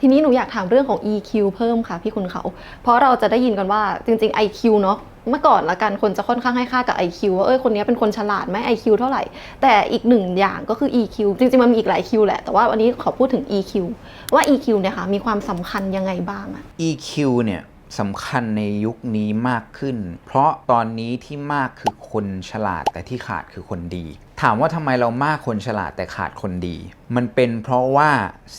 ทีนี้หนูอยากถามเรื่องของ EQ เพิ่มค่ะพี่คุณเขา เพราะเราจะได้ยินกันว่าจริง ๆ IQ เนาะเมื่อก่อนละกันคนจะค่อนข้างให้ค่ากับ IQ ว่าเอ้ยคนนี้เป็นคนฉลาดไหม IQ เท่าไหร่ แต่อีกหนึ่งอย่างก็คือ EQ จริงๆ มันมีอีกหลาย Q แหละ แต่ว่าวันนี้ขอพูดถึง EQ ว่า EQ เนี่ยค่ะมีความสำคัญยังไงบ้างอะ EQ เนี่ยสำคัญในยุคนี้มากขึ้น เพราะตอนนี้ที่มากคือคนฉลาดแต่ที่ขาดคือคนดี ถามว่าทำไมเรามากคนฉลาดแต่ขาดคนดี มันเป็นเพราะว่า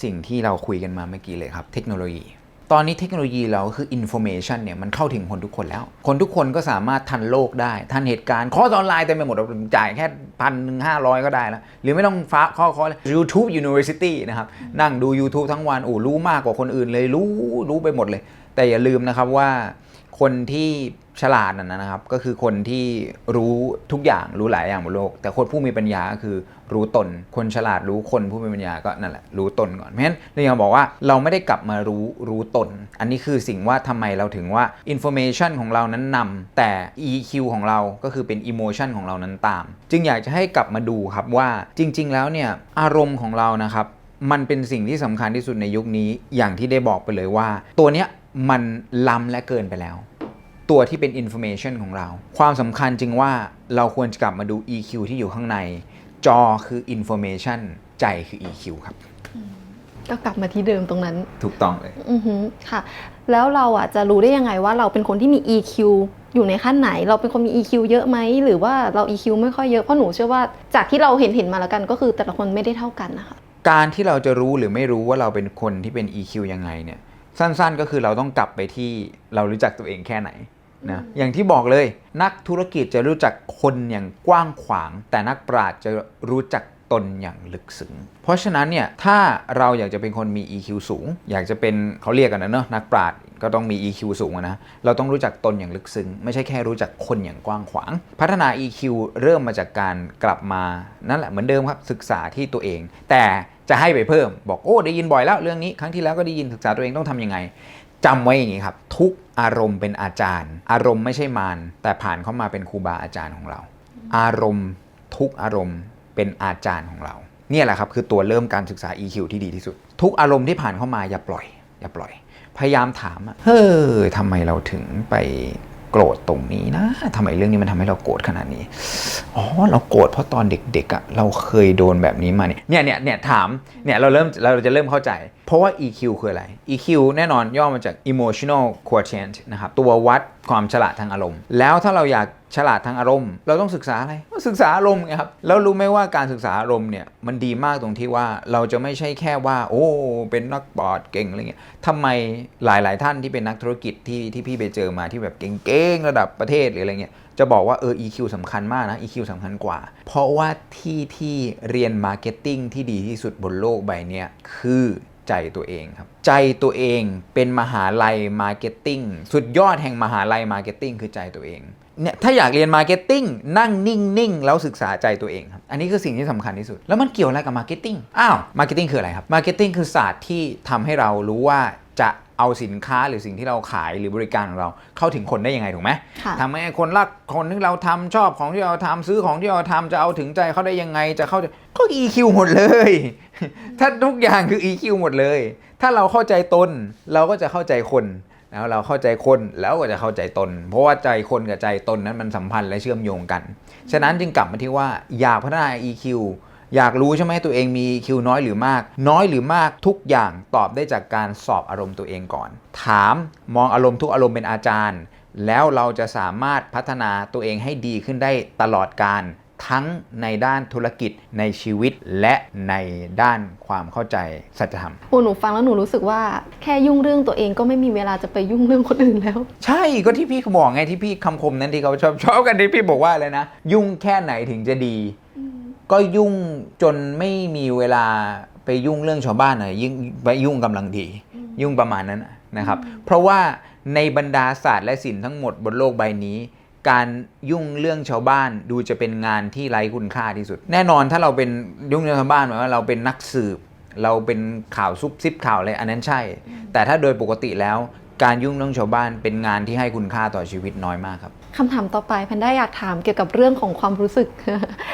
สิ่งที่เราคุยกันมาเมื่อกี้เลยครับ เทคโนโลยี ตอนนี้เทคโนโลยีเราคือ information เนี่ยมันเข้าถึงคนทุกคนแล้ว คนทุกคนก็สามารถทันโลกได้ ทันเหตุการณ์คอร์สออนไลน์เต็มไปหมดเราจ่ายแค่พันหนึ่งห้าร้อยก็ได้แล้ว หรือไม่ต้องฟ้าข้อคอร์ส YouTube University นะครับ นั่งดู YouTube ทั้งวันโอ้รู้มากกว่าคนอื่นเลยรู้รู้ไปหมดเลย แต่อย่าลืมนะครับว่า คนที่ฉลาดนั่นนะครับ ก็คือคนที่รู้ทุกอย่างรู้หลายอย่างบนโลก แต่คนผู้มีปัญญาก็คือรู้ตน คนฉลาดรู้คนผู้มีปัญญาก็นั่นแหละรู้ตนก่อนเพราะฉะนั้นเรายังบอกว่าเราไม่ได้กลับมารู้รู้ตน อันนี้คือสิ่งว่าทำไมเราถึงว่า information ของเรานั้นนำแต่ EQ ของเราก็คือเป็น emotion ของเรานั้นตาม จึงอยากจะให้กลับมาดูครับว่าจริง ๆ แล้วเนี่ยอารมณ์ของเรานะครับ มันเป็นสิ่งที่สำคัญที่สุดในยุคนี้อย่างที่ได้บอกไปเลยว่า ตัวเนี้ยมันล้ำและเกินไปแล้ว ตัวที่เป็น information ของเรา ความสำคัญจึงว่าเราควรจะกลับมาดู EQ ที่อยู่ข้างใน จอคือ information ใจคือ EQ ครับ ก็กลับมาที่เดิมตรงนั้น ถูกต้องเลย อือฮึค่ะ แล้วเราอะจะรู้ได้ยังไงว่าเราเป็นคนที่มี EQ อยู่ในขั้นไหน เราเป็นคนมี EQ เยอะไหม หรือว่าเรา EQ ไม่ค่อยเยอะเพราะหนูเชื่อว่าจากที่เราเห็นเห็นมาแล้วกันก็คือแต่ละคนไม่ได้เท่ากันนะคะ การที่เราจะรู้หรือไม่รู้ว่าเราเป็นคนที่เป็น EQ ยังไงเนี่ย สั้นๆ ก็คือเราต้องกลับไปที่เรารู้จักตัวเองแค่ไหน นะอย่างที่บอกเลยนักธุรกิจจะรู้จักคนอย่างกว้างขวาง แต่นักปราชญ์จะรู้จักตนอย่างลึกซึ้งเพราะฉะนั้นเนี่ยถ้าเราอยากจะเป็นคนมี EQ สูง อยากจะเป็นเขาเรียกกันนะเนอะนักปราชญ์ก็ต้องมี EQ สูงนะเราต้องรู้จักตนอย่างลึกซึ้งไม่ใช่แค่รู้จักคนอย่างกว้างขวาง พัฒนา EQ เริ่มมาจากการกลับมานั่นแหละเหมือนเดิมครับศึกษาที่ตัวเอง แต่จะให้ไปเพิ่ม บอกโอ้ได้ยินบ่อยแล้วเรื่องนี้ครั้งที่แล้วก็ได้ยินศึกษาตัวเองต้องทำยังไงจำไว้อย่างนี้ครับ ทุก อารมณ์เป็นอาจารย์ อารมณ์ไม่ใช่มารแต่ผ่านเข้ามาเป็นครูบาอาจารย์ของเรา อารมณ์ทุกอารมณ์เป็นอาจารย์ของเรา เนี่ยแหละครับคือตัวเริ่มการศึกษา EQ ที่ดีที่สุด ทุกอารมณ์ที่ผ่านเข้ามาอย่าปล่อย อย่าปล่อย พยายามถามอะเฮ้ยทำไมเราถึงไปโกรธตรงนี้นะทำไมเรื่องนี้มันทำให้เราโกรธขนาดนี้ อ๋อ เราโกรธเพราะตอนเด็กๆอะเราเคยโดนแบบนี้มาเนี่ย เนี่ยเนี่ยถาม เนี่ยเราเริ่มเราจะเริ่มเข้าใจ เพราะว่า EQ คืออะไร EQ แน่นอนย่อมาจาก emotional quotient นะครับ ตัววัดความฉลาดทางอารมณ์ แล้วถ้าเราอยากฉลาดทางอารมณ์ เราต้องศึกษาอะไรก็ศึกษาอารมณ์ไงครับ แล้วรู้ไหมว่าการศึกษาอารมณ์เนี่ยมันดีมากตรงที่ว่าเราจะไม่ใช่แค่ว่า โอ้ เป็นนักบอร์ดเก่งอะไรเงี้ยทำไมหลาย ๆ ท่านที่เป็นนักธุรกิจที่ที่พี่ไปเจอมาที่แบบเก่ง ๆ ระดับประเทศหรืออะไรเงี้ยจะบอกว่าเออ EQ สำคัญมากนะ EQ สำคัญกว่า เพราะว่าที่ที่เรียนมาร์เก็ตติ้งที่ดีที่สุดบนโลกใบนี้คือ ใจตัวเองครับ ใจตัวเองเป็นมหาลัยมาร์เก็ตติ้งสุดยอดแห่งมหาลัยมาร์เก็ตติ้งคือใจตัวเองเนี่ยถ้าอยากเรียนมาร์เก็ตติ้งนั่งนิ่ง ๆ แล้วศึกษาใจตัวเองครับ อันนี้คือสิ่งที่สำคัญที่สุด แล้วมันเกี่ยวอะไรกับมาร์เก็ตติ้งอ้าวมาร์เก็ตติ้งคืออะไรครับมาร์เก็ตติ้งคือศาสตร์ที่ทำให้เรารู้ว่าจะ เอาสินค้าหรือสิ่งที่เราขายหรือบริการของเราเข้าถึงคนได้ยังไงถูกไหมค่ะทำให้คนรักคนที่เราทำชอบของที่เราทำซื้อของที่เราทำจะเอาถึงใจเขาได้ยังไงจะเข้าใจก็ EQ หมดเลย ถ้าทุกอย่างคือ EQ หมดเลย ถ้าเราเข้าใจตนเราก็จะเข้าใจคนแล้วเราเข้าใจคนแล้วก็จะเข้าใจตน เพราะว่าใจคนกับใจตนนั้นมันสัมพันธ์และเชื่อมโยงกัน ฉะนั้นจึงกลับมาที่ว่าอยากพัฒนา EQ อยากรู้ใช่ไหมตัวเองมี EQ น้อยหรือมาก น้อยหรือมากทุกอย่างตอบได้จากการสอบอารมณ์ตัวเองก่อน ถามมองอารมณ์ทุกอารมณ์เป็นอาจารย์ แล้วเราจะสามารถพัฒนาตัวเองให้ดีขึ้นได้ตลอดการทั้งในด้านธุรกิจในชีวิตและในด้านความเข้าใจสัจธรรมโอ้หนูฟังแล้วหนูรู้สึกว่าแค่ยุ่งเรื่องตัวเองก็ไม่มีเวลาจะไปยุ่งเรื่องคนอื่นแล้ว ใช่ก็ที่พี่บอกไงที่พี่คำคมนั้นที่เขาชอบชอบกันที่พี่บอกว่าอะไรนะ ยุ่งแค่ไหนถึงจะดี ก็ยุ่งจนไม่มีเวลาไปยุ่งเรื่องชาวบ้านหน่อยยิ่งไปยุ่งกำลังดี ยุ่งประมาณนั้นน่ะนะครับ เพราะว่าในบรรดาศาสตร์และศิลป์ทั้งหมดบนโลกใบนี้ การยุ่งเรื่องชาวบ้านดูจะเป็นงานที่ไร้คุณค่าที่สุด แน่นอนถ้าเราเป็นยุ่งเรื่องชาวบ้านหมายว่าเราเป็นนักสืบ เราเป็นข่าวซุบซิบข่าวอะไรอันนั้นใช่ แต่ถ้าโดยปกติแล้วการยุ่งเรื่องชาวบ้านเป็นงานที่ให้คุณค่าต่อชีวิตน้อยมากครับ คำถามต่อไปแพนด้าอยากถามเกี่ยวกับเรื่องของความรู้สึก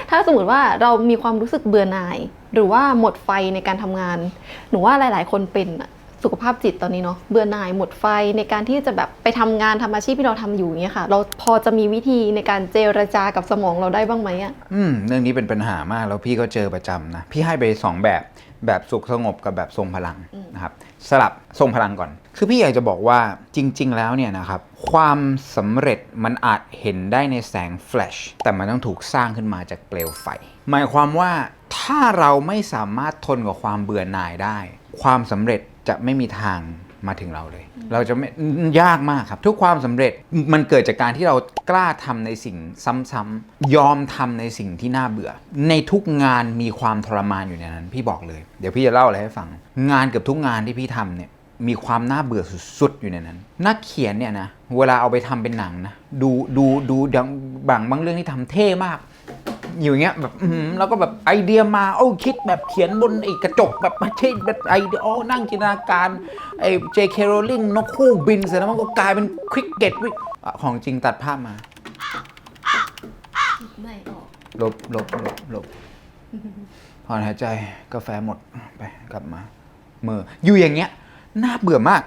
ถ้าสมมติว่าเรามีความรู้สึกเบื่อหน่าย หรือว่าหมดไฟในการทำงาน หนูว่าหลาย ๆ คนเป็นอะ สุขภาพจิตตอนนี้เนาะเบื่อหน่ายหมดไฟในการที่จะแบบไปทำงานทำอาชีพที่เราทำอยู่อย่างเงี้ยค่ะ เราพอจะมีวิธีในการเจรจากับสมองเราได้บ้างไหมอะอืมเรื่องนี้เป็นปัญหามากแล้วพี่ก็เจอประจำนะพี่ให้ไปสองแบบแบบสุขสงบกับแบบทรงพลังนะครับสลับทรงพลังก่อน คือพี่อยากจะบอกว่าจริง ๆ แล้วเนี่ยนะครับความสำเร็จมันอาจเห็นได้ในแสงแฟลชแต่มันต้องถูกสร้างขึ้นมาจากเปลวไฟ หมายความว่าถ้าเราไม่สามารถทนกับความเบื่อหน่ายได้ ความสำเร็จ จะไม่มีทางมาถึงเราเลย เราจะไม่ยากมากครับ ทุกความสำเร็จมันเกิดจากการที่เรากล้าทำในสิ่งซ้ำๆยอมทำในสิ่งที่น่าเบื่อ ในทุกงานมีความทรมานอยู่ในนั้น พี่บอกเลย เดี๋ยวพี่จะเล่าอะไรให้ฟัง งานเกือบทุกงานที่พี่ทำเนี่ยมีความน่าเบื่อสุดๆอยู่ในนั้น นักเขียนเนี่ยนะเวลาเอาไปทำเป็นหนังนะดูดูดูดังบางบางเรื่องที่ทำเท่มาก อยู่อย่างเงี้ยแบบอื้อหือแล้วก็แบบไอเดียมาโอ้คิดแบบเขียนบนไอ้กระจกแบบไม่ใช่แบบไอเดียโอ้นั่งจินตนาการไอ้เจเคโรลิงนกคู่บินเสร็จแล้วมันก็กลายเป็นควิกเก็ตวิอะของจริงตัดภาพมาไม่ออก ลบลบลบลบถอนหายใจกาแฟหมดไปกลับมา เมื่ออยู่อย่างเงี้ยน่าเบื่อมาก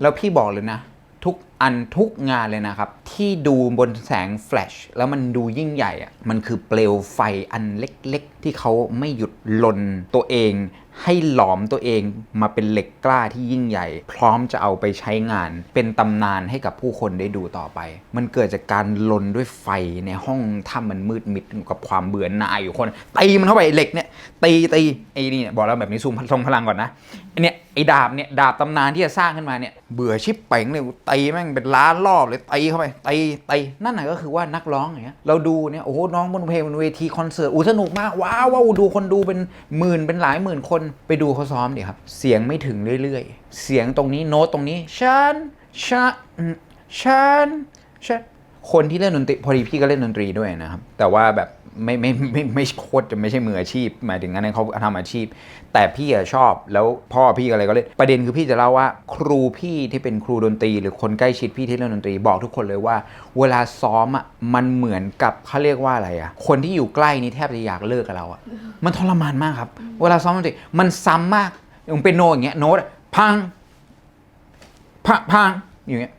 แล้วพี่บอกเลยนะ ทุกอันทุกงานเลยนะครับ ที่ดูบนแสงแฟลชแล้วมันดูยิ่งใหญ่อะมันคือเปลวไฟอันเล็กๆ ที่เขาไม่หยุดลนตัวเอง ให้หลอมตัวเองมาเป็นเหล็กกล้าที่ยิ่งใหญ่ พร้อมจะเอาไปใช้งาน เป็นตำนานให้กับผู้คนได้ดูต่อไป มันเกิดจากการลนด้วยไฟในห้องถ้ามันมืดมิดกับความเบื่อหน่ายอยู่คนตีมันเข้าไปเหล็กเนี่ยตีตีไอ้นี่บอกแล้วแบบนี้ซูมทรงพลังก่อนนะเนี่ย ไอ้ดาบเนี่ยดาบตำนานที่จะสร้างขึ้นมาเนี่ยเบื่อชิบเป่งเลยตีแม่งเป็นล้านรอบเลยตีเข้าไปตีตีนั่นน่ะก็คือว่านักร้องอย่างเงี้ยเราดูเนี่ยโอ้โหน้องบนเพลงบนเวทีคอนเสิร์ตอู้สนุกมากว้าวว้าวดูคนดูเป็นหมื่นเป็นหลายหมื่นคนไปดูเขาซ้อมดิครับ เสียงไม่ถึงเรื่อยๆ เสียงตรงนี้โน้ตตรงนี้ฉันฉันอืมฉันฉันคนที่เล่นดนตรีพอดีพี่ก็เล่นดนตรีด้วยนะครับแต่ว่าแบบ ไม่ไม่ไม่ไม่ไม่โคตรจะไม่ใช่มืออาชีพ หมายถึงอันนั้นเขาทำอาชีพ แต่พี่อะชอบแล้วพ่อพี่อะไรก็เล่นประเด็นคือพี่จะเล่าว่า ครูพี่ที่เป็นครูดนตรี หรือคนใกล้ชิดพี่ที่เล่นดนตรีบอกทุกคนเลยว่า เวลาซ้อมอะมันเหมือนกับเขาเรียกว่าอะไรอะคนที่อยู่ใกล้นี่แทบจะอยากเลิกกับเราอะมันทรมานมากครับ เวลาซ้อมดนตรีมันซ้ำมากอย่างเป็นโนอย่างเงี้ยโน้ตพังพังพังอย่างเงี้ย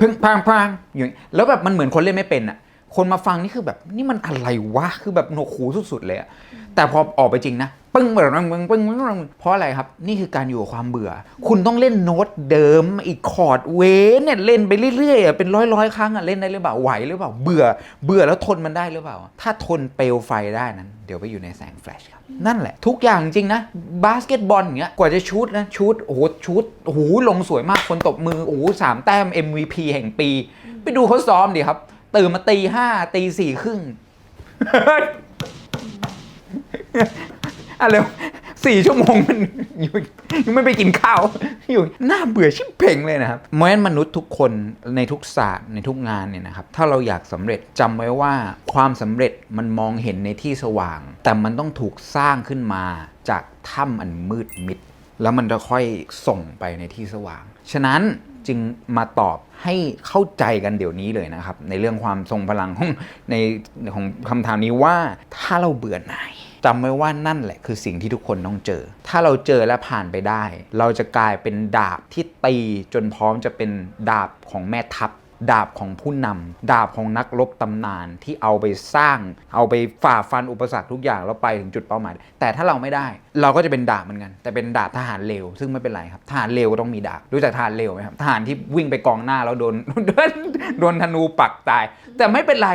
พึ่งพังพังอย่างนี้แล้วแบบมันเหมือนคนเล่นไม่เป็นอะ คนมาฟังนี่คือแบบนี่มันอะไรวะคือแบบหนวกหูสุดๆเลยอะแต่พอออกไปจริงนะปึ้งแบบปึ้งปึ้งปึ้งปึ้งเพราะอะไรครับ นี่คือการอยู่กับความเบื่อ คุณต้องเล่นโน้ตเดิมอีกคอร์ดเวเนี่ยเล่นไปเรื่อยๆอะเป็นร้อยร้อยๆครั้งอะเล่นได้หรือเปล่าไหวหรือเปล่าเบื่อ เบื่อแล้วทนมันได้หรือเปล่า ถ้าทนเปลวไฟได้นั้น เดี๋ยวไปอยู่ในแสงแฟลชครับนั่นแหละ ทุกอย่างจริงนะบาสเกตบอลเงี้ยกว่าจะชูดนะชูดโอ้โหชูดโอ้โหลงสวยมากคนตบมือโอ้โหสามแต้ม MVP แห่งปี ไปดูเขาซ้อมดิครับ ตื่นมาตีห้าตีสี่ครึ่งอะไรวสี่ชั่วโมงมันอยู่ยังไม่ไปกินข้าวอยู่น่าเบื่อชิบเพ่งเลยนะครับเพราะฉะนั้นมนุษย์ทุกคนในทุกศาสตร์ในทุกงานเนี่ยนะครับ ถ้าเราอยากสำเร็จจำไว้ว่าความสำเร็จมันมองเห็นในที่สว่าง แต่มันต้องถูกสร้างขึ้นมาจากถ้ำอันมืดมิด แล้วมันจะค่อยส่งไปในที่สว่าง ฉะนั้น จึงมาตอบให้เข้าใจกันเดี๋ยวนี้เลยนะครับ ในเรื่องความทรงพลังของในของคำถามนี้ว่าถ้าเราเบื่อหน่ายจำไว้ว่านั่นแหละคือสิ่งที่ทุกคนต้องเจอ ถ้าเราเจอและผ่านไปได้ เราจะกลายเป็นดาบที่ตีจนพร้อมจะเป็นดาบของแม่ทัพ ดาบของผู้นำดาบของนักรบตำนานที่เอาไปสร้าง เอาไปฝ่าฟันอุปสรรคทุกอย่างแล้วไปถึงจุดเป้าหมาย แต่ถ้าเราไม่ได้ เราก็จะเป็นดาบเหมือนกัน แต่เป็นดาบทหารเลวซึ่งไม่เป็นไรครับทหารเลวก็ต้องมีดาบรู้จักทหารเลวไหมครับทหารที่วิ่งไปกองหน้าแล้วโดนโดนธนูปักตาย แต่ไม่เป็นไร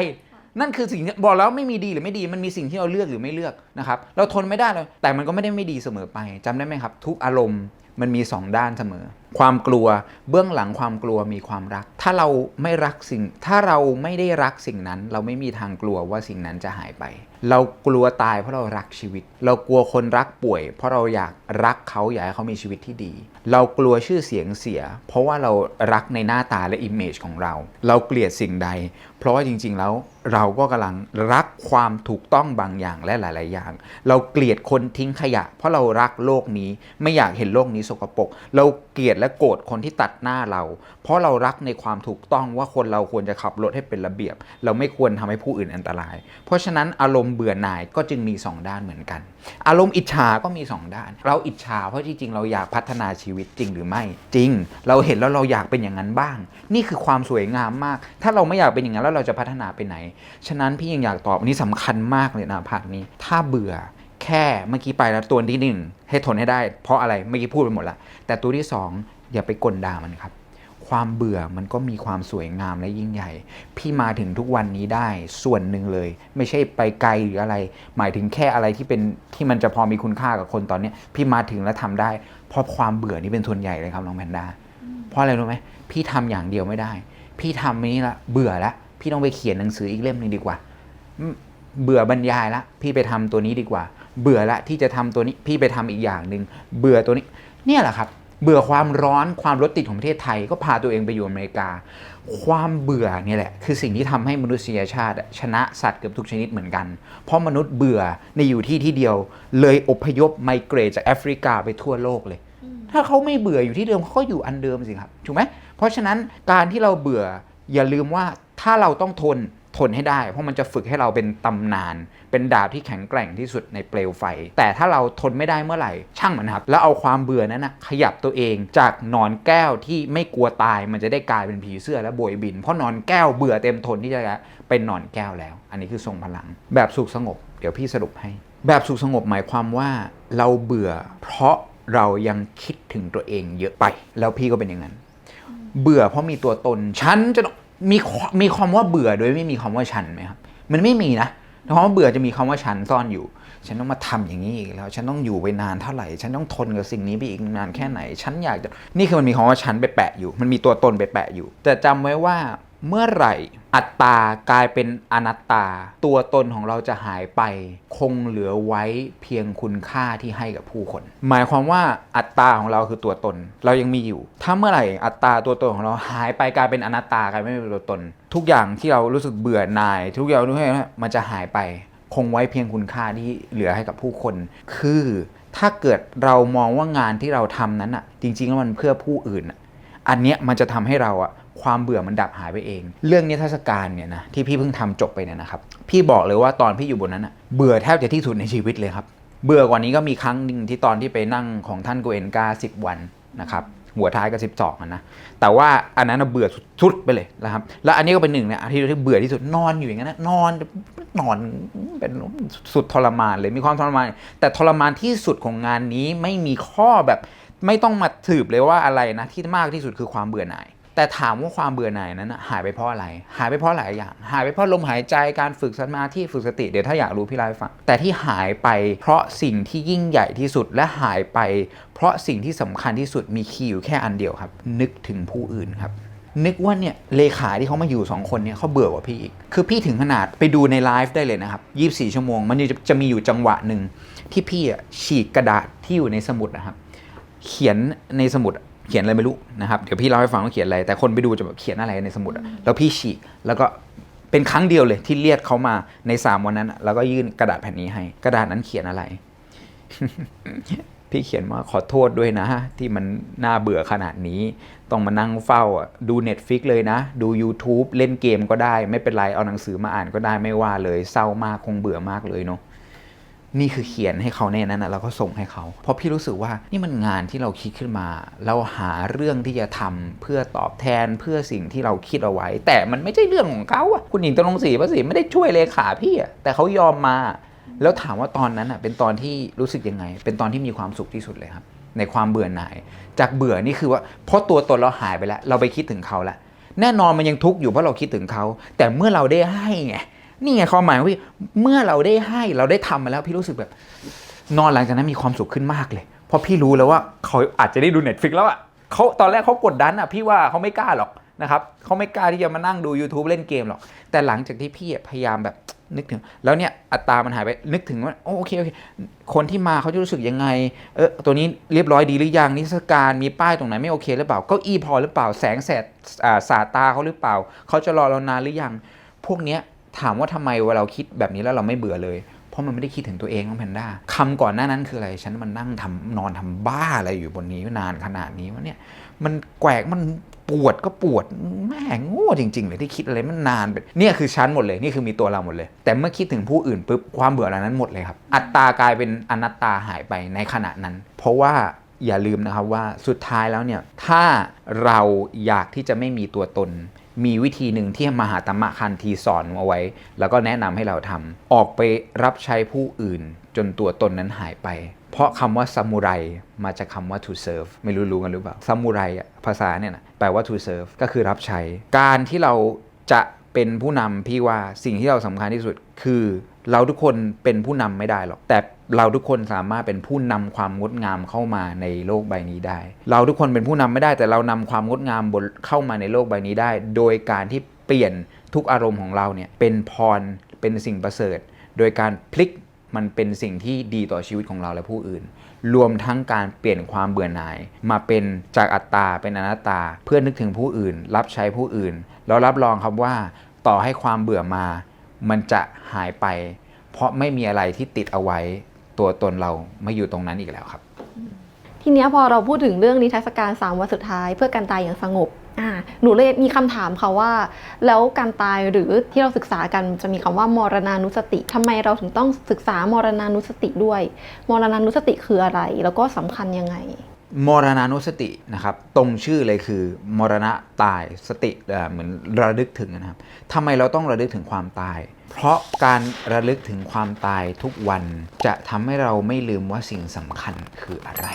นั่นคือสิ่งบอกแล้วไม่มีดีหรือไม่ดีมันมีสิ่งที่เราเลือกหรือไม่เลือกนะครับเราทนไม่ได้เลยแต่มันก็ไม่ได้ไม่ดีเสมอไปจำได้ไหมครับ ทุกอารมณ์ มันมีสองด้านเสมอ ความกลัวเบื้องหลังความกลัวมีความรัก ถ้าเราไม่รักสิ่ง ถ้าเราไม่ได้รักสิ่งนั้น เราไม่มีทางกลัวว่าสิ่งนั้นจะหายไป เรากลัวตายเพราะเรารักชีวิต เรากลัวคนรักป่วย เพราะเราอยากรักเขาอยากให้เขามีชีวิตที่ดี เรากลัวชื่อเสียงเสีย เพราะว่าเรารักในหน้าตาและอิมเมจของเรา เราเกลียดสิ่งใดเพราะว่าจริง ๆ แล้วเราก็กำลังรักความถูกต้องบางอย่างและหลาย ๆ อย่าง เราเกลียดคนทิ้งขยะ เพราะเรารักโลกนี้ไม่อยากเห็นโลกนี้สกปรกเราเกลียดและโกรธคนที่ตัดหน้าเรา เพราะเรารักในความถูกต้องว่าคนเราควรจะขับรถให้เป็นระเบียบ เราไม่ควรทำให้ผู้อื่นอันตราย เพราะฉะนั้นอารมณ์เบื่อหน่ายก็จึงมีสองด้านเหมือนกัน อารมณ์อิจฉาก็มีสองด้าน เราอิจฉาเพราะจริงเราอยากพัฒนาชีวิตจริงหรือไม่จริง เราเห็นแล้วเราอยากเป็นอย่างนั้นบ้าง นี่คือความสวยงามมาก ถ้าเราไม่อยากเป็นอย่างนั้นแล้วเราจะพัฒนาไปไหน ฉะนั้นพี่ยังอยากตอบอันนี้สำคัญมากเลยนะภาคนี้ ถ้าเบื่อแค่เมื่อกี้ไปแล้วตัวที่หนึ่งให้ทนให้ได้ เพราะอะไรเมื่อกี้พูดไปหมดละแต่ตัวที่สองอย่าไปกลด่ามันครับ ความเบื่อมันก็มีความสวยงามและยิ่งใหญ่ พี่มาถึงทุกวันนี้ได้ส่วนหนึ่งเลย ไม่ใช่ไปไกลหรืออะไร หมายถึงแค่อะไรที่เป็นที่มันจะพอมีคุณค่ากับคนตอนเนี้ยพี่มาถึงแล้วทำได้ เพราะความเบื่อนี่เป็นส่วนใหญ่เลยครับน้องแพนด้าเพราะอะไรรู้ไหมพี่ทำอย่างเดียวไม่ได้ พี่ทำนี้ละเบื่อละพี่ต้องไปเขียนหนังสืออีกเล่มหนึ่งดีกว่าอืมเบื่อบรรยายละ พี่ไปทำตัวนี้ดีกว่า เบื่อละที่จะทำตัวนี้พี่ไปทำอีกอย่างหนึ่งเบื่อตัวนี้ เนี่ยแหละครับ เบื่อความร้อนความรถติดของประเทศไทยก็พาตัวเองไปอยู่อเมริกา ความเบื่อเนี่ยแหละ คือสิ่งที่ทำให้มนุษยชาติอะชนะสัตว์เกือบทุกชนิดเหมือนกัน เพราะมนุษย์เบื่อในอยู่ที่ที่เดียว เลยอพยพไมเกรตจากแอฟริกาไปทั่วโลกเลย ถ้าเขาไม่เบื่ออยู่ที่เดิมเขาก็อยู่อันเดิมสิครับถูกไหมเพราะฉะนั้นการที่เราเบื่ออย่าลืมว่าถ้าเราต้องทน ทนให้ได้ เพราะมันจะฝึกให้เราเป็นตำนาน เป็นดาบที่แข็งแกร่งที่สุดในเปลวไฟ แต่ถ้าเราทนไม่ได้เมื่อไหร่ ช่างมันครับ แล้วเอาความเบื่อนั้นนะขยับตัวเองจากนอนแก้วที่ไม่กลัวตาย มันจะได้กลายเป็นผีเสื้อและโบยบิน เพราะนอนแก้วเบื่อเต็มทนที่จะเป็นนอนแก้วแล้ว อันนี้คือทรงพลัง แบบสุขสงบ เดี๋ยวพี่สรุปให้ แบบสุขสงบหมายความว่าเราเบื่อ เพราะเรายังคิดถึงตัวเองเยอะไป แล้วพี่ก็เป็นอย่างนั้น เบื่อเพราะมีตัวตนฉันจะ มีมีคำว่าเบื่อโดยไม่มีคำว่าฉันไหมครับมันไม่มีนะเพราะว่าเบื่อจะมีคำว่าฉันซ่อนอยู่ ฉันต้องมาทำอย่างนี้อีกแล้ว ฉันต้องอยู่ไปนานเท่าไหร่ ฉันต้องทนกับสิ่งนี้ไปอีกนานแค่ไหน ฉันอยากจะนี่คือมันมีคำว่าฉันไปแปะอยู่ มันมีตัวตนไปแปะอยู่ แต่จำไว้ว่า เมื่อไหร่ อัตตากลายเป็นอนัตตา ตัวตนของเราจะหายไป คงเหลือไว้เพียงคุณค่าที่ให้กับผู้คน หมายความว่าอัตตาของเราคือตัวตน เรายังมีอยู่ ถ้าเมื่อไหร่อัตตาตัวตนของเราหายไปกลายเป็นอนัตตากลายไม่เป็นตัวตน ทุกอย่างที่เรารู้สึกเบื่อหน่าย ทุกอย่างทุกอย่างมันจะหายไป คงไว้เพียงคุณค่าที่เหลือให้กับผู้คน คือถ้าเกิดเรามองว่างานที่เราทำนั้นอะ จริงๆแล้วมันเพื่อผู้อื่น อันเนี้ยมันจะทำให้เราอะ ความเบื่อมันดับหายไปเอง เรื่องนิทรรศการเนี่ยนะที่พี่เพิ่งทำจบไปเนี่ยนะครับ พี่บอกเลยว่าตอนพี่อยู่บนนั้นอะเบื่อแทบจะที่สุดในชีวิตเลยครับ เบื่อกว่านี้ก็มีครั้งหนึ่งที่ตอนที่ไปนั่งของท่านโกเอนกาสิบวันนะครับหัวท้ายก็สิบสองนะ แต่ว่าอันนั้นเบื่อสุดๆไปเลยนะครับ แล้วอันนี้ก็เป็นหนึ่งเนี่ยที่ที่เบื่อที่สุดนอนอยู่อย่างนั้นนะนอนนอนเป็นสุดทรมานเลยมีความทรมาน แต่ทรมานที่สุดของงานนี้ไม่มีข้อแบบไม่ต้องมาสืบเลยว่าอะไรนะที่มากที่สุดคือความเบื่อหน่าย แต่ถามว่าความเบื่อหน่ายนั้นหายไปเพราะอะไร หายไปเพราะหลายอย่าง หายไปเพราะลมหายใจการฝึกสมาธิฝึกสติเดี๋ยวถ้าอยากรู้พี่เล่าให้ฟังแต่ที่หายไปเพราะสิ่งที่ยิ่งใหญ่ที่สุดและหายไป เพราะสิ่งที่สำคัญที่สุดมีคีย์อยู่แค่อันเดียวครับ นึกถึงผู้อื่นครับนึกว่าเนี่ยเลขาที่เขามาอยู่ 2 คนเนี่ยเขาเบื่อกว่าพี่อีก คือพี่ถึงขนาดไปดูในไลฟ์ได้เลยนะครับ 24 ชั่วโมง มันจะจะมีอยู่จังหวะหนึ่งที่พี่อะฉีกกระดาษที่อยู่ในสมุดนะครับ เขียนในสมุด เขียนอะไรไม่รู้นะครับเดี๋ยวพี่เล่าให้ฟังว่าเขียนอะไร แต่คนไปดูจะแบบเขียนอะไรในสมุดอะแล้วพี่ฉีกแล้วก็เป็นครั้งเดียวเลยที่เรียกเขามาใน3วันนั้นอะแล้วก็ยื่นกระดาษแผ่นนี้ให้ กระดาษนั้นเขียนอะไร พี่เขียนว่าขอโทษด้วยนะ ที่มันน่าเบื่อขนาดนี้ ต้องมานั่งเฝ้าอะดู Netflix เลยนะ ดู YouTube เล่นเกมก็ได้ ไม่เป็นไร เอาหนังสือมาอ่านก็ได้ไม่ว่าเลยเศร้ามากคงเบื่อมากเลยเนาะ นี่คือเขียนให้เขาในนั้นนะแล้วก็ส่งให้เขา เพราะพี่รู้สึกว่านี่มันงานที่เราคิดขึ้นมา เราหาเรื่องที่จะทำเพื่อตอบแทนเพื่อสิ่งที่เราคิดเอาไว้ แต่มันไม่ใช่เรื่องของเขาอะคุณหญิงตรงศรีประสิทธิ์ไม่ได้ช่วยเลขาพี่อะแต่เขายอมมา แล้วถามว่าตอนนั้นอะเป็นตอนที่รู้สึกยังไง เป็นตอนที่มีความสุขที่สุดเลยครับ ในความเบื่อหน่าย จากเบื่อนี่คือว่าเพราะตัวตนเราหายไปแล้ว เราไปคิดถึงเขาแล้วแน่นอนมันยังทุกข์อยู่เพราะเราคิดถึงเขา แต่เมื่อเราได้ให้ไง นี่ไงความหมายของพี่เมื่อเราได้ให้เราได้ทำมาแล้วพี่รู้สึกแบบ นอนหลังจากนั้นมีความสุขขึ้นมากเลย เพราะพี่รู้แล้วว่าเขาอาจจะได้ดู Netflix แล้วอะเขาตอนแรกเขากดดันอะพี่ว่าเขาไม่กล้าหรอกนะครับเขาไม่กล้าที่จะมานั่งดู YouTube เล่นเกมหรอก แต่หลังจากที่พี่พยายามแบบนึกถึง แล้วเนี่ยอัตรามันหายไปนึกถึงว่าโอเคโอเคคนที่มาเขาจะรู้สึกยังไงเออตัวนี้เรียบร้อยดีหรือยังนิทรรศการมีป้ายตรงไหนไม่โอเคหรือเปล่าเก้าอี้พอหรือเปล่าแสงแสดสาตาเขาหรือเปล่า เขาจะรอเรานานหรือยัง พวกเนี้ย ถามว่าทำไมเวลาเราคิดแบบนี้แล้วเราไม่เบื่อเลย เพราะมันไม่ได้คิดถึงตัวเองน้องแพนด้าคำก่อนหน้านั้นคืออะไร ฉันมันนั่งทำนอนทำบ้าอะไรอยู่บนนี้นานขนาดนี้วะเนี่ย มันแกวกมันปวดก็ปวดแม่งโง่จริงๆเลยที่คิดอะไรมันนานไปเนี่ยคือชั้นหมดเลยนี่คือมีตัวเราหมดเลย แต่เมื่อคิดถึงผู้อื่นปุ๊บความเบื่อเหล่านั้นหมดเลยครับ อัตตากลายเป็นอนัตตาหายไปในขณะนั้น เพราะว่าอย่าลืมนะครับว่าสุดท้ายแล้วเนี่ยถ้าเราอยากที่จะไม่มีตัวตน มีวิธีหนึ่งที่มหาตมะคันทีสอนเอาไว้ แล้วก็แนะนำให้เราทำออกไปรับใช้ผู้อื่น จนตัวตนนั้นหายไป เพราะคำว่าซามูไรมาจากคำว่า to serve ไม่รู้รู้กันหรือเปล่าซามูไรภาษาเนี่ยนะแปลว่า to serve ก็คือรับใช้ การที่เราจะเป็นผู้นำพี่ว่าสิ่งที่เราสำคัญที่สุดคือเราทุกคนเป็นผู้นำไม่ได้หรอกแต่ เราทุกคนสามารถเป็นผู้นำความงดงามเข้ามาในโลกใบนี้ได้ เราทุกคนเป็นผู้นำไม่ได้แต่เรานำความงดงามบนเข้ามาในโลกใบนี้ได้ โดยการที่เปลี่ยนทุกอารมณ์ของเราเนี่ยเป็นพรเป็นสิ่งประเสริฐ โดยการพลิกมันเป็นสิ่งที่ดีต่อชีวิตของเราและผู้อื่น รวมทั้งการเปลี่ยนความเบื่อหน่าย มาเป็นจากอัตตาเป็นอนัตตา เพื่อนึกถึงผู้อื่น รับใช้ผู้อื่น แล้วรับรองครับว่าต่อให้ความเบื่อมา มันจะหายไป เพราะไม่มีอะไรที่ติดเอาไว้ ตัวตนเราไม่อยู่ตรงนั้นอีกแล้วครับ ทีนี้พอเราพูดถึงเรื่องนิทรรศการสามวันสุดท้ายเพื่อการตายอย่างสงบหนูเลยมีคำถามค่ะว่า แล้วการตายหรือที่เราศึกษากันจะมีคำว่ามรณานุสติทำไมเราถึงต้องศึกษามรณานุสติด้วย มรณานุสติคืออะไร แล้วก็สำคัญยังไง มรณานุสตินะครับ ตรงชื่อเลยคือ มรณะตายสติเอ่อเหมือนระลึกถึงนะครับทำไมเราต้องระลึกถึงความตาย เพราะการระลึกถึงความตายทุกวันจะทำให้เราไม่ลืมว่าสิ่งสำคัญคืออะไร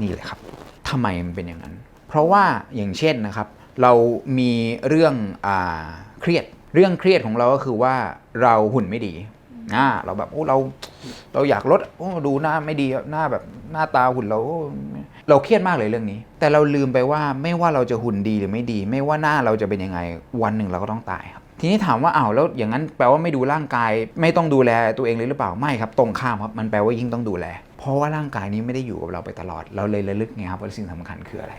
นี่เลยครับทำไมมันเป็นอย่างนั้น เพราะว่าอย่างเช่นนะครับ เรามีเรื่องอ่าเครียด เรื่องเครียดของเราก็คือว่าเราหุ่นไม่ดี อ่าเราแบบโอ้เราเราอยากลดโอ้ดูหน้าไม่ดีหน้าแบบหน้าตาหุ่นเราเราเครียดมากเลยเรื่องนี้ แต่เราลืมไปว่าไม่ว่าเราจะหุ่นดีหรือไม่ดี ไม่ว่าหน้าเราจะเป็นยังไงวันหนึ่งเราก็ต้องตายครับทีนี้ถามว่าอ้าวแล้วอย่างนั้นแปลว่าไม่ดูร่างกาย ไม่ต้องดูแลตัวเองเลยหรือเปล่าไม่ครับตรงข้ามครับมันแปลว่ายิ่งต้องดูแล เพราะว่าร่างกายนี้ไม่ได้อยู่กับเราไปตลอด เราเลยระลึกไงครับว่าสิ่งสำคัญคืออะไร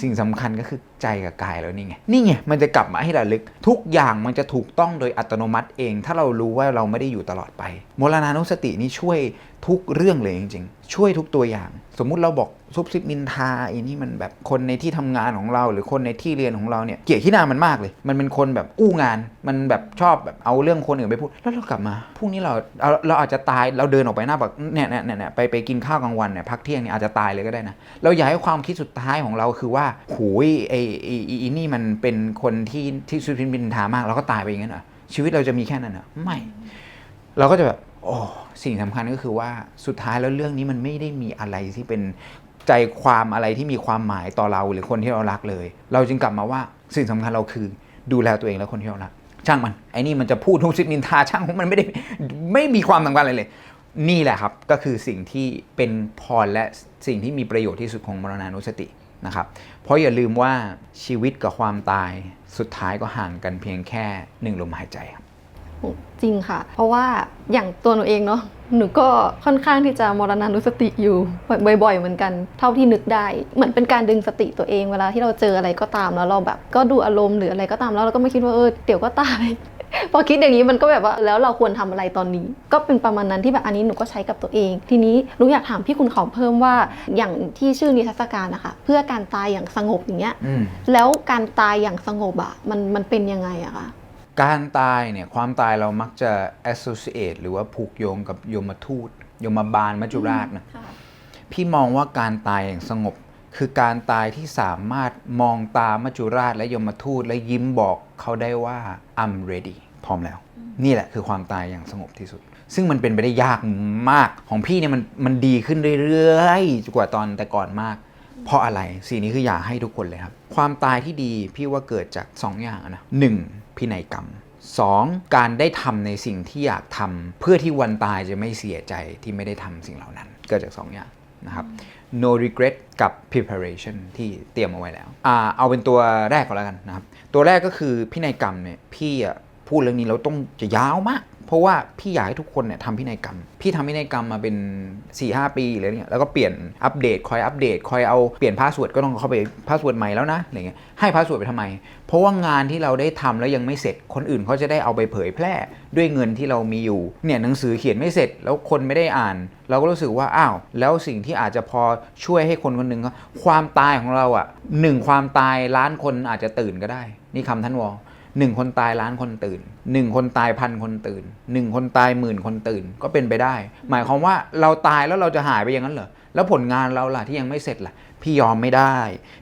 สิ่งสำคัญก็คือใจกับกายแล้วนี่ไง นี่ไง มันจะกลับมาให้ระลึก ทุกอย่างมันจะถูกต้องโดยอัตโนมัติเอง ถ้าเรารู้ว่าเราไม่ได้อยู่ตลอดไป มรณานุสตินี่ช่วยทุกเรื่องเลยจริงๆ ช่วยทุกตัวอย่าง สมมุติเราบอกซุบซิบนินทาไอ้นี่มันแบบคนในที่ทำงานของเรา หรือคนในที่เรียนของเราเนี่ยเกลียดที่หน้ามันมากเลย มันเป็นคนแบบอู้งาน มันแบบชอบแบบเอาเรื่องคนอื่นไปพูด แล้วเรากลับมาพรุ่งนี้เราเราเราอาจจะตายเราเดินออกไปหน้าแบบเนี่ยเนี่ยเนี่ยเนี่ยไปไปกินข้าวกลางวันเนี่ยพักเที่ยงเนี่ยอาจจะตายเลยก็ได้นะเราอยากให้ความคิดสุดท้ายของเราคือว่าหูยไอ้ไอ้ไอ้นี่มันเป็นคนที่ที่สุพินบินทามากเราก็ตายไปอย่างนั้นเหรอชีวิตเราจะมีแค่นั้นเหรอไม่ เราก็จะแบบ โอ้สิ่งสำคัญก็คือว่าสุดท้ายแล้วเรื่องนี้มันไม่ได้มีอะไรที่เป็นใจความอะไรที่มีความหมายต่อเราหรือคนที่เรารักเลย เราจึงกลับมาว่าสิ่งสำคัญเราคือดูแลตัวเองและคนที่เรารักช่างมันไอ้นี่มันจะพูดทุกชิดนินทาช่างมันไม่ได้ไม่มีความสำคัญอะไรเลย นี่แหละครับก็คือสิ่งที่เป็นพรและสิ่งที่มีประโยชน์ที่สุดของมรณานุสตินะครับ เพราะอย่าลืมว่าชีวิตกับความตายสุดท้ายก็ห่างกันเพียงแค่หนึ่งลมหายใจครับ จริงค่ะ เพราะว่าอย่างตัวหนูเองเนาะหนูก็ค่อนข้างที่จะมรณานุสติอยู่บ่อย ๆ เหมือนกัน เท่าที่นึกได้ เหมือนเป็นการดึงสติตัวเองเวลาที่เราเจออะไรก็ตามแล้วเราแบบ ก็ดูอารมณ์หรืออะไรก็ตามแล้วเราก็ไม่คิดว่าเออเดี๋ยวก็ตาย พอคิดอย่างนี้มันก็แบบว่าแล้วเราควรทำอะไรตอนนี้ ก็เป็นประมาณนั้นที่แบบอันนี้หนูก็ใช้กับตัวเอง ทีนี้หนูอยากถามพี่คุณเขาเพิ่มว่าอย่างที่ชื่อนิทรรศการนะคะเพื่อการตายอย่างสงบอย่างเงี้ยอืมแล้วการตายอย่างสงบอะมันมันเป็นยังไงอะคะ การตายเนี่ยความตายเรามักจะ associate หรือว่าผูกโยงกับยมทูต ยมบาลมัจจุราชนะพี่มองว่าการตายอย่างสงบ คือการตายที่สามารถมองตามัจจุราชและยมทูต และยิ้มบอกเขาได้ว่า I'm ready พร้อมแล้ว นี่แหละคือความตายอย่างสงบที่สุด ซึ่งมันเป็นไปได้ยากมากของพี่เนี่ยมันมันดีขึ้นเรื่อยๆกว่าตอนแต่ก่อนมาก เพราะอะไรสิ่งนี้คืออยากให้ทุกคนเลยครับ ความตายที่ดีพี่ว่าเกิดจาก2อย่างอะนะหนึ่ง พินัยกรรม 2. การได้ทำในสิ่งที่อยากทำเพื่อที่วันตายจะไม่เสียใจที่ไม่ได้ทำสิ่งเหล่านั้น เกิดจาก 2 อย่างนะครับ no regret กับ preparation ที่เตรียมเอาไว้แล้วอ่าเอาเป็นตัวแรกก่อนแล้วกันนะครับ ตัวแรกก็คือพินัยกรรมเนี่ยพี่พูดเรื่องนี้แล้วต้องจะยาวมาก เพราะว่าพี่อยากให้ทุกคนเนี่ยทำพินัยกรรม พี่ทำพินัยกรรมมาเป็น4ีหปีเลยเนี่ยแล้วก็เปลี่ยนอัปเดตคอยอัปเดตคอยเอาเปลี่ยนพาสเวิร์ดก็ต้องเข้าไปพาสเวิร์ดใหม่แล้วนะอะไรเงี้ยให้พาสเวิร์ดไปทำไม เพราะว่างานที่เราได้ทำแล้วยังไม่เสร็จคนอื่นเขาจะได้เอาไปเผยแพร่ด้วยเงินที่เรามีอยู่เนี่ยหนังสือเขียนไม่เสร็จแล้วคนไม่ได้อ่าน เราก็รู้สึกว่าอ้าวแล้วสิ่งที่อาจจะพอช่วยให้คนคนหนึ่งเขาความตายของเราอะหนึ่งความตายล้านคนอาจจะตื่นก็ได้ นี่คำท่านวอ หนึ่งคนตายล้านคนตื่นหนึ่งคนตายพันคนตื่นหนึ่งคนตายหมื่นคนตื่นก็เป็นไปได้ หมายความว่าเราตายแล้วเราจะหายไปอย่างนั้นเหรอแล้วผลงานเราล่ะที่ยังไม่เสร็จล่ะ พี่ยอมไม่ได้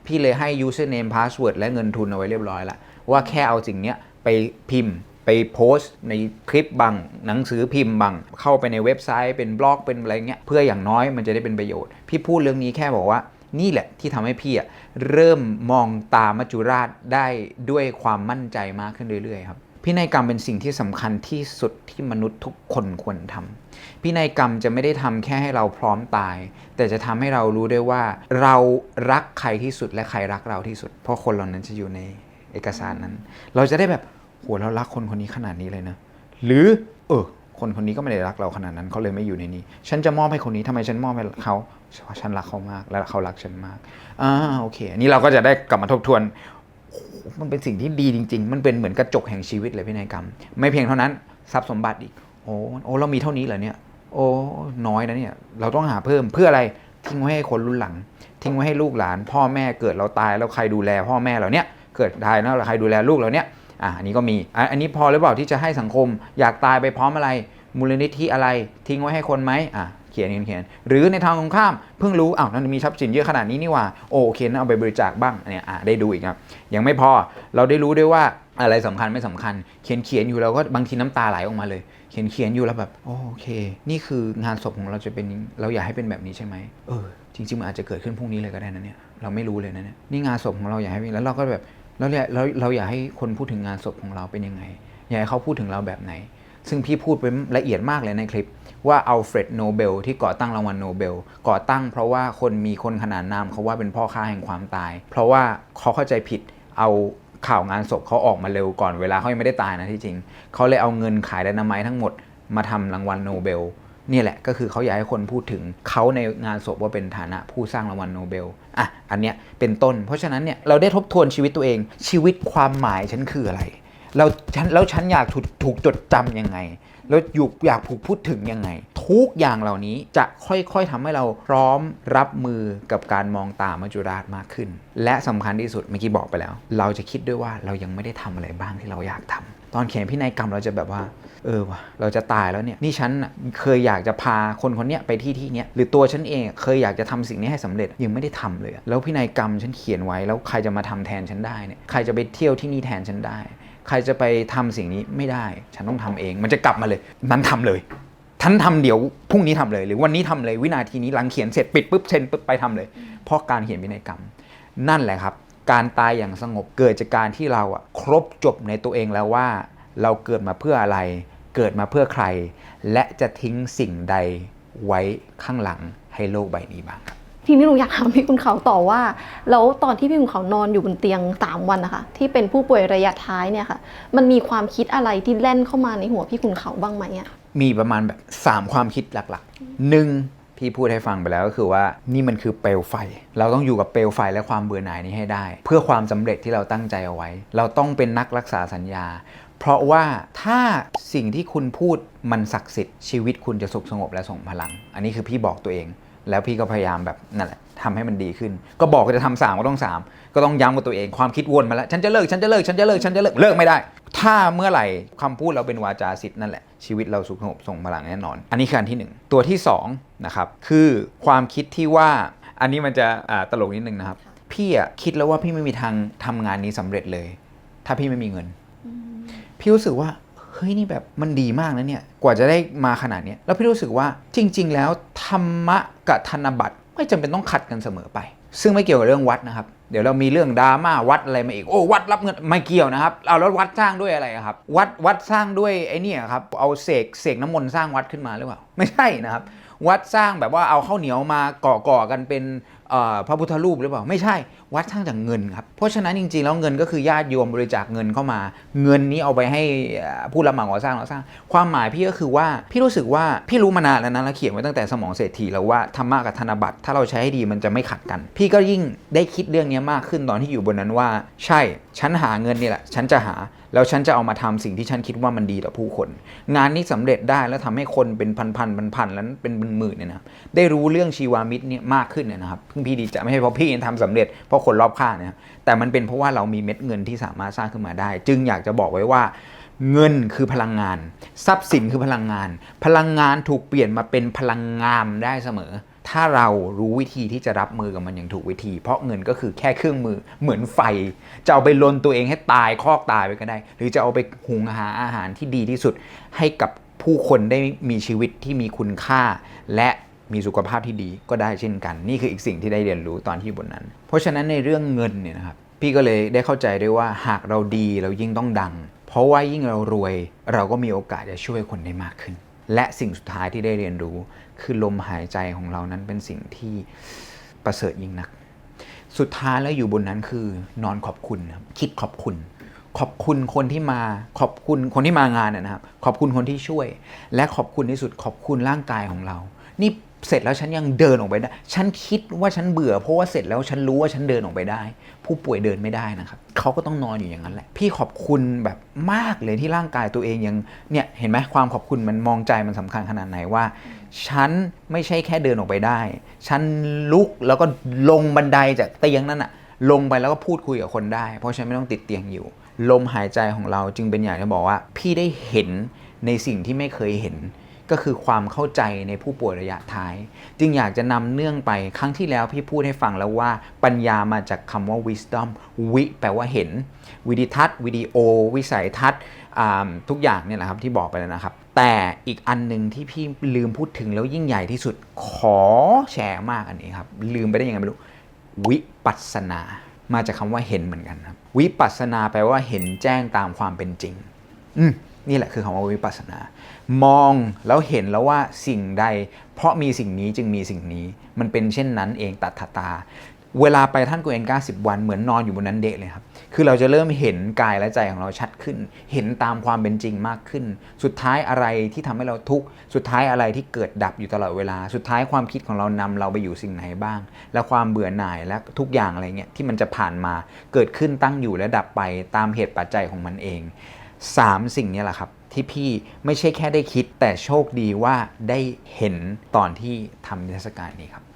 พี่เลยให้ username password และเงินทุนเอาไว้เรียบร้อยละว่าแค่เอาสิ่งเนี้ยไปพิมพ์ไปโพสต์ในคลิปบางหนังสือพิมพ์บางเข้าไปในเว็บไซต์เป็นบล็อกเป็นอะไรเงี้ยเพื่ออย่างน้อยมันจะได้เป็นประโยชน์ พี่พูดเรื่องนี้แค่บอกว่า นี่แหละที่ทำให้พี่อะเริ่มมองตามัจจุราชได้ด้วยความมั่นใจมากขึ้นเรื่อยๆครับพินัยกรรมเป็นสิ่งที่สำคัญที่สุดที่มนุษย์ทุกคนควรทำพินัยกรรมจะไม่ได้ทำแค่ให้เราพร้อมตาย แต่จะทำให้เรารู้ได้ว่า เรารักใครที่สุดและใครรักเราที่สุด เพราะคนเหล่านั้นจะอยู่ในเอกสารนั้น เราจะได้แบบโหเรารักคนคนนี้ขนาดนี้เลยนะ หรือเออ คนคนนี้ก็ไม่ได้รักเราขนาดนั้นเขาเลยไม่อยู่ในนี้ ฉันจะมอบให้คนนี้ทำไมฉันมอบให้เขาเพราะฉันรักเขามาก และเขารักฉันมากอ่าโอเคอันนี้เราก็จะได้กลับมาทบทวนมันเป็นสิ่งที่ดีจริง ๆ มันเป็นเหมือนกระจกแห่งชีวิตเลยพินัยกรรม ไม่เพียงเท่านั้นทรัพย์สมบัติอีกโอ้โอ้เรามีเท่านี้เหรอเนี่ย โอ้น้อยนะเนี่ย เราต้องหาเพิ่มเพื่ออะไรทิ้งไว้ให้คนรุ่นหลัง ทิ้งไว้ให้ลูกหลาน พ่อแม่เกิดเราตายแล้วใครดูแล พ่อแม่เราเนี่ยเกิดตายแล้วใครดูแลลูกเราเนี่ย อะอันนี้ก็มีอันนี้พอหรือเปล่าที่จะให้สังคม อยากตายไปพร้อมอะไรมูลนิธิอะไรทิ้งไว้ให้คนไหมอะเขียนเขียนเขียนหรือในทางตรงข้ามเพิ่งรู้อ้าวนั่นมีทรัพย์สินเยอะขนาดนี้นี่ว่าโอเคนะเอาไปบริจาคบ้างอันเนี่ยอะได้ดูอีกครับยังไม่พอเราได้รู้ด้วยว่าอะไรสำคัญไม่สำคัญ เขียนเขียนอยู่เราก็บางทีน้ำตาไหลออกมาเลย เขียนเขียนอยู่แล้วแบบโอเค นี่คืองานศพของเราจะเป็นเราอยากให้เป็นแบบนี้ใช่ไหมเออจริงๆมันอาจจะเกิดขึ้นพรุ่งนี้เลยก็ได้นะเนี่ยเราไม่รู้เลยนะเนี่ยนี่งานศพของเราอยากให้เป็นแล้วเราก็แบบ แล้วเนี่ยเราเราอยากให้คนพูดถึงงานศพของเราเป็นยังไง อยากให้เขาพูดถึงเราแบบไหน ซึ่งพี่พูดไปละเอียดมากเลยในคลิป ว่าอัลเฟรดโนเบลที่ก่อตั้งรางวัลโนเบล ก่อตั้งเพราะว่าคนมีคนขนานนามเขาว่าเป็นพ่อค้าแห่งความตาย เพราะว่าเขาเข้าใจผิดเอาข่าวงานศพเขาออกมาเร็วก่อนเวลาเขายังไม่ได้ตายนะที่จริง เขาเลยเอาเงินขายดนาไมต์ทั้งหมดมาทำรางวัลโนเบล นี่แหละก็คือเขาอยากให้คนพูดถึงเขาในงานศพว่าเป็นฐานะผู้สร้างรางวัลโนเบลอะอันเนี้ยเป็นต้น เพราะฉะนั้นเนี่ยเราได้ทบทวนชีวิตตัวเอง ชีวิตความหมายฉันคืออะไรเราฉันแล้วฉันอยากถูกถูกจดจำยังไง แล้วอยู่อยากถูกพูดถึงยังไง ทุกอย่างเหล่านี้จะค่อยๆทำให้เราพร้อมรับมือกับการมองตามัจจุราชมากขึ้น และสำคัญที่สุดเมื่อกี้บอกไปแล้ว เราจะคิดด้วยว่าเรายังไม่ได้ทำอะไรบ้างที่เราอยากทำ ตอนเขียนพินัยกรรมเราจะแบบว่า เออวะเราจะตายแล้วเนี่ย นี่ฉันเคยอยากจะพาคนคนเนี้ยไปที่ที่เนี้ยหรือตัวฉันเองเคยอยากจะทำสิ่งนี้ให้สำเร็จยังไม่ได้ทำเลย แล้วพินัยกรรมฉันเขียนไว้แล้วใครจะมาทำแทนฉันได้เนี่ยใครจะไปเที่ยวที่นี่แทนฉันได้ ใครจะไปทำสิ่งนี้ไม่ได้ ฉันต้องทำเอง มันจะกลับมาเลยนั้นทำเลยฉันทำเดี๋ยวพรุ่งนี้ทำเลย หรือวันนี้ทำเลยวินาทีนี้หลังเขียนเสร็จปิดปุ๊บเซ็นปุ๊บไปทำเลย เพราะการเขียนพินัยกรรม นั่นแหละครับ การตายอย่างสงบเกิดจากการที่เราอะครบจบในตัวเองแล้วว่า เราเกิดมาเพื่ออะไร เกิดมาเพื่อใคร และจะทิ้งสิ่งใดไว้ข้างหลังให้โลกใบนี้บ้างครับทีนี้หนูอยากถามพี่คุณเขาต่อว่าแล้วตอนที่พี่คุณเขานอนอยู่บนเตียง 3 วันนะคะที่เป็นผู้ป่วยระยะท้ายเนี่ยค่ะมันมีความคิดอะไรที่แล่นเข้ามาในหัวพี่คุณเขาบ้างไหมอะมีประมาณแบบ 3 ความคิดหลักๆหนึ่ง พี่พูดให้ฟังไปแล้วก็คือว่านี่มันคือเปลวไฟ เราต้องอยู่กับเปลวไฟและความเบื่อหน่ายนี้ให้ได้ เพื่อความสำเร็จที่เราตั้งใจเอาไว้ เราต้องเป็นนักรักษาสัญญา เพราะว่าถ้าสิ่งที่คุณพูดมันศักดิ์สิทธิ์ชีวิตคุณจะสุขสงบและส่งพลัง อันนี้คือพี่บอกตัวเอง แล้วพี่ก็พยายามแบบนั่นแหละทำให้มันดีขึ้น ก็บอกก็จะทำสามก็ต้องสามก็ต้องย้ำกับตัวเองความคิดวนมาแล้วฉันจะเลิกฉันจะเลิกฉันจะเลิกฉันจะเลิกเลิกไม่ได้ ถ้าเมื่อไหร่คำพูดเราเป็นวาจาสิทธิ์นั่นแหละชีวิตเราสุขสงบส่งพลังแน่นอน อันนี้คืออันที่หนึ่งตัวที่สองนะครับคือความคิดที่ว่าอันนี้มันจะตลกนิดนึงนะครับ พี่อะคิดแล้วว่าพี่ไม่มีทางทำงานนี้สำเร็จเลย ถ้าพี่ไม่มีเงิน พี่รู้สึกว่าเฮ้ยนี่แบบมันดีมากนะเนี่ยกว่าจะได้มาขนาดนี้แล้วพี่รู้สึกว่าจริง ๆ แล้วธรรมะกับธนบัตรไม่จำเป็นต้องขัดกันเสมอไป ซึ่งไม่เกี่ยวกับเรื่องวัดนะครับ เดี๋ยวเรามีเรื่องดราม่าวัดอะไรมาอีก โอ้วัดรับเงินไม่เกี่ยวนะครับเอาแล้ววัดสร้างด้วยอะไรครับ วัดวัดสร้างด้วยไอ้นี่ครับ เอาเสกเสกน้ำมนต์สร้างวัดขึ้นมาหรือเปล่า ไม่ใช่นะครับ วัดสร้างแบบว่าเอาข้าวเหนียวมาก่อก่อๆกันเป็น พระพุทธรูปหรือเปล่าไม่ใช่วัดช่างจากเงินครับเพราะฉะนั้นจริงๆแล้วเงินก็คือญาติโยมบริจาคเงินเข้ามา เงินนี้เอาไปให้ผู้รับเหมาก่อสร้างก่อสร้าง ความหมายพี่ก็คือว่าพี่รู้สึกว่าพี่รู้มานานแล้วนะแล้วเขียนไว้ตั้งแต่สมองเศรษฐีแล้วว่าธรรมะกับธนบัตรถ้าเราใช้ให้ดีมันจะไม่ขัดกัน พี่ก็ยิ่งได้คิดเรื่องนี้มากขึ้นตอนที่อยู่บนนั้นว่า ใช่ฉันหาเงินนี่แหละ ฉันจะหาแล้วฉันจะเอามาทำสิ่งที่ฉันคิดว่ามันดีต่อผู้คน งานนี้สำเร็จได้แล้วทำให้คนเป็นพันพันพันๆแล้วเป็นหมื่นๆเนี่ยนะได้รู้เรื่องชีวามิตรเนี่ยมากขึ้นเนี่ยนะครับเพิ่งพี่ดีใจไม่ใช่เพราะพี่ทำสำเร็จเพราะคนรอบข้างนะครับแต่มันเป็นเพราะว่าเรามีเม็ดเงินที่สามารถสร้างขึ้นมาได้ จึงอยากจะบอกไว้ว่า เงินคือพลังงาน ทรัพย์สินคือพลังงาน พลังงานถูกเปลี่ยนมาเป็นพลังงามได้เสมอ ถ้าเรารู้วิธีที่จะรับมือกับมันอย่างถูกวิธี เพราะเงินก็คือแค่เครื่องมือเหมือนไฟ จะเอาไปลนตัวเองให้ตายคอกตายไปก็ได้ หรือจะเอาไปหุงหาอาหารที่ดีที่สุด ให้กับผู้คนได้มีชีวิตที่มีคุณค่า และ มีสุขภาพที่ดีก็ได้เช่นกัน นี่คืออีกสิ่งที่ได้เรียนรู้ตอนที่บนนั้น เพราะฉะนั้นในเรื่องเงินเนี่ยนะครับพี่ก็เลยได้เข้าใจด้วยว่าหากเราดีเรายิ่งต้องดัง เพราะว่ายิ่งเรารวย เราก็มีโอกาสจะช่วยคนได้มากขึ้น และสิ่งสุดท้ายที่ได้เรียนรู้ คือลมหายใจของเรานั้นเป็นสิ่งที่ประเสริฐยิ่งนัก สุดท้ายแล้วอยู่บนนั้นคือนอนขอบคุณครับคิดขอบคุณ ขอบคุณคนที่มาขอบคุณคนที่มางานนะครับ ขอบคุณคนที่ช่วย และขอบคุณที่สุดขอบคุณร่างกายของเรา นี่ เสร็จแล้วฉันยังเดินออกไปได้ ฉันคิดว่าฉันเบื่อเพราะว่าเสร็จแล้วฉันรู้ว่าฉันเดินออกไปได้ ผู้ป่วยเดินไม่ได้นะครับเขาก็ต้องนอนอยู่อย่างนั้นแหละ พี่ขอบคุณแบบมากเลยที่ร่างกายตัวเองยังเนี่ยเห็นไหมความขอบคุณมันมองใจมันสำคัญขนาดไหนว่า ฉันไม่ใช่แค่เดินออกไปได้ ฉันลุกแล้วก็ลงบันไดจากเตียงนั้นอะลงไปแล้วก็พูดคุยกับคนได้ เพราะฉันไม่ต้องติดเตียงอยู่ ลมหายใจของเราจึงเป็นอย่างที่บอกว่า พี่ได้เห็นในสิ่งที่ไม่เคยเห็น ก็คือความเข้าใจในผู้ป่วยระยะท้าย จึงอยากจะนำเนื่องไปครั้งที่แล้วพี่พูดให้ฟังแล้วว่าปัญญามาจากคำว่า wisdom วิแปลว่าเห็น วิดิทัศน์วิดีโอ วิสัยทัศน์ทุกอย่างเนี่ยแหละครับที่บอกไปแล้วนะครับ แต่อีกอันหนึ่งที่พี่ลืมพูดถึงแล้วยิ่งใหญ่ที่สุดขอแชร์มากอันนี้ครับลืมไปได้ยังไงไม่รู้วิปัสนา มาจากคำว่าเห็นเหมือนกันครับ วิปัสนาแปลว่าเห็นแจ้งตามความเป็นจริง อืมนี่แหละคือคำว่าวิปัสนา มองแล้วเห็นแล้วว่าสิ่งใด เพราะมีสิ่งนี้จึงมีสิ่งนี้ มันเป็นเช่นนั้นเองตัดถตา เวลาไปท่านกูเอน90วันเหมือนนอนอยู่บนนั้นเดะเลยครับ คือเราจะเริ่มเห็นกายและใจของเราชัดขึ้น เห็นตามความเป็นจริงมากขึ้น สุดท้ายอะไรที่ทำให้เราทุกข์ สุดท้ายอะไรที่เกิดดับอยู่ตลอดเวลา สุดท้ายความคิดของเรานำเราไปอยู่สิ่งไหนบ้าง และความเบื่อหน่ายและทุกอย่างอะไรเงี้ยที่มันจะผ่านมา เกิดขึ้นตั้งอยู่และดับไปตามเหตุปัจจัยของมันเองสามสิ่งนี้แหละครับ ที่พี่ไม่ใช่แค่ได้คิด แต่โชคดีว่าได้เห็นตอนที่ทำนิทรรศการนี้ครับ